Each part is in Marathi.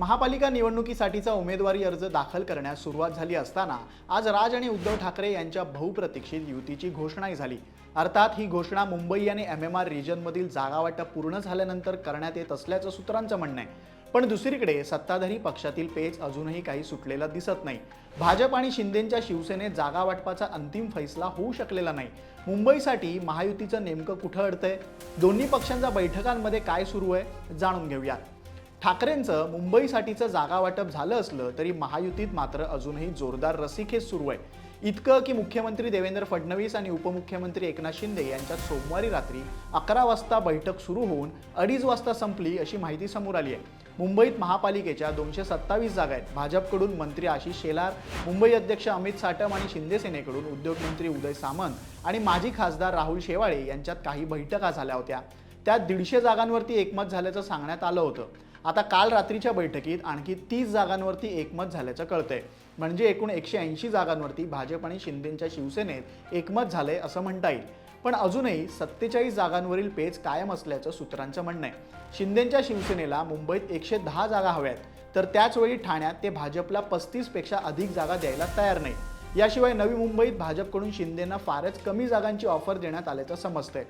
महापालिका निवडणुकीसाठीचा उमेदवारी अर्ज दाखल करण्यास सुरुवात झाली असताना आज राज आणि उद्धव ठाकरे यांच्या बहुप्रतीक्षित युतीची घोषणाही झाली. अर्थात ही घोषणा मुंबई आणि एम एम आर रिजनमधील जागावाटप पूर्ण झाल्यानंतर करण्यात येत असल्याचं सूत्रांचं म्हणणं आहे. पण दुसरीकडे सत्ताधारी पक्षातील पेच अजूनही काही सुटलेला दिसत नाही. भाजप आणि शिंदेच्या शिवसेनेत जागा वाटपाचा अंतिम फैसला होऊ शकलेला नाही. मुंबईसाठी महायुतीचं नेमकं कुठं अडतंय? दोन्ही पक्षांच्या बैठकांमध्ये काय सुरू आहे? जाणून घेऊयात. ठाकरेंचं मुंबईसाठीचं जागा वाटप झालं असलं तरी महायुतीत मात्र अजूनही जोरदार रस्सीखेच सुरू आहे. इतकं की मुख्यमंत्री देवेंद्र फडणवीस आणि उपमुख्यमंत्री एकनाथ शिंदे यांच्यात सोमवारी रात्री अकरा वाजता बैठक सुरू होऊन अडीच वाजता संपली अशी माहिती समोर आली आहे. मुंबईत महापालिकेच्या दोनशे सत्तावीस जागा आहेत. भाजपकडून मंत्री आशिष शेलार मुंबई अध्यक्ष अमित साटम आणि शिंदे सेनेकडून उद्योगमंत्री उदय सामंत आणि माजी खासदार राहुल शेवाळे यांच्यात काही बैठका झाल्या होत्या. त्यात दीडशे जागांवरती एकमत झाल्याचं सांगण्यात आलं होतं. आता काल रात्रीच्या बैठकीत आणखी तीस जागांवरती एकमत झाल्याचं कळतंय. म्हणजे एकूण एकशे ऐंशी जागांवरती भाजप आणि शिंदेच्या शिवसेनेत एकमत झालंय असं म्हणता येईल. पण अजूनही सत्तेचाळीस जागांवरील पेच कायम असल्याचं सूत्रांचं म्हणणं आहे. शिंदेच्या शिवसेनेला मुंबईत एकशे दहा जागा हव्यात. तर त्याचवेळी ठाण्यात ते भाजपला पस्तीसपेक्षा अधिक जागा द्यायला तयार नाही. याशिवाय नवी मुंबईत भाजपकडून शिंदेना फारच कमी जागांची ऑफर देण्यात आल्याचं समजतंय.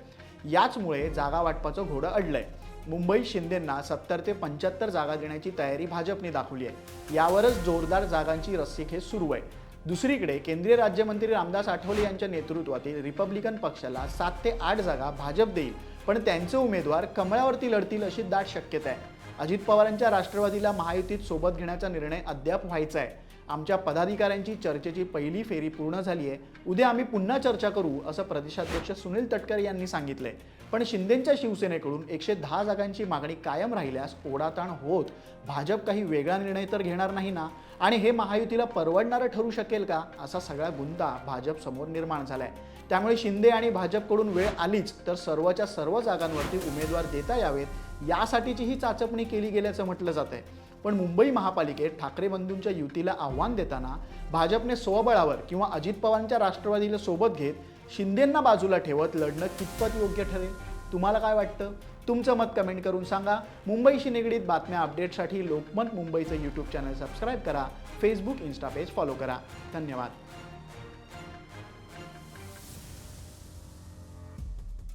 याचमुळे जागा वाटपाचं घोडं अडलंय. मुंबई शिंदेंना सत्तर ते पंच्याहत्तर जागा देण्याची तयारी भाजपने दाखवली आहे. यावरच जोरदार जागांची रस्सीखेच सुरू आहे. दुसरीकडे केंद्रीय राज्यमंत्री रामदास आठवले यांच्या नेतृत्वातील रिपब्लिकन पक्षाला सात ते आठ जागा भाजप देईल पण त्यांचे उमेदवार कमळावरती लढतील अशी दाट शक्यता आहे. अजित पवारांच्या राष्ट्रवादीला महायुतीत सोबत घेण्याचा निर्णय अद्याप व्हायचा आहे. आमच्या पदाधिकाऱ्यांची चर्चेची पहिली फेरी पूर्ण झाली आहे. उद्या आम्ही पुन्हा चर्चा करू असं प्रदेशाध्यक्ष सुनील तटकरे यांनी सांगितलंय. पण शिंदेच्या शिवसेनेकडून एकशे दहा जागांची मागणी कायम राहिल्यास ओढाताण होत. भाजप काही वेगळा निर्णय तर घेणार नाही ना? आणि हे महायुतीला परवडणारं ठरू शकेल का? असा सगळा गुंता भाजप समोर निर्माण झालाय. त्यामुळे शिंदे आणि भाजपकडून वेळ आलीच तर सर्वच्या सर्व जागांवरती उमेदवार देता यावेत. यासाठीची ही चाचपणी केली गेल्याचं म्हटलं जात आहे पण मुंबई महापालिकेत ठाकरे बंधूंच्या युतीला आव्हान देताना भाजपने स्वबळावर किंवा अजित पवारांच्या राष्ट्रवादीला सोबत घेत शिंदेंना बाजूला ठेवत लढणं कितपत योग्य ठरेल? तुम्हाला काय वाटतं? तुमचं मत कमेंट करून सांगा. मुंबईशी निगडीत बातम्या अपडेटसाठी लोकमत मुंबईचं यूट्यूब चॅनल सबस्क्राईब करा. फेसबुक इन्स्टा पेज फॉलो करा. धन्यवाद.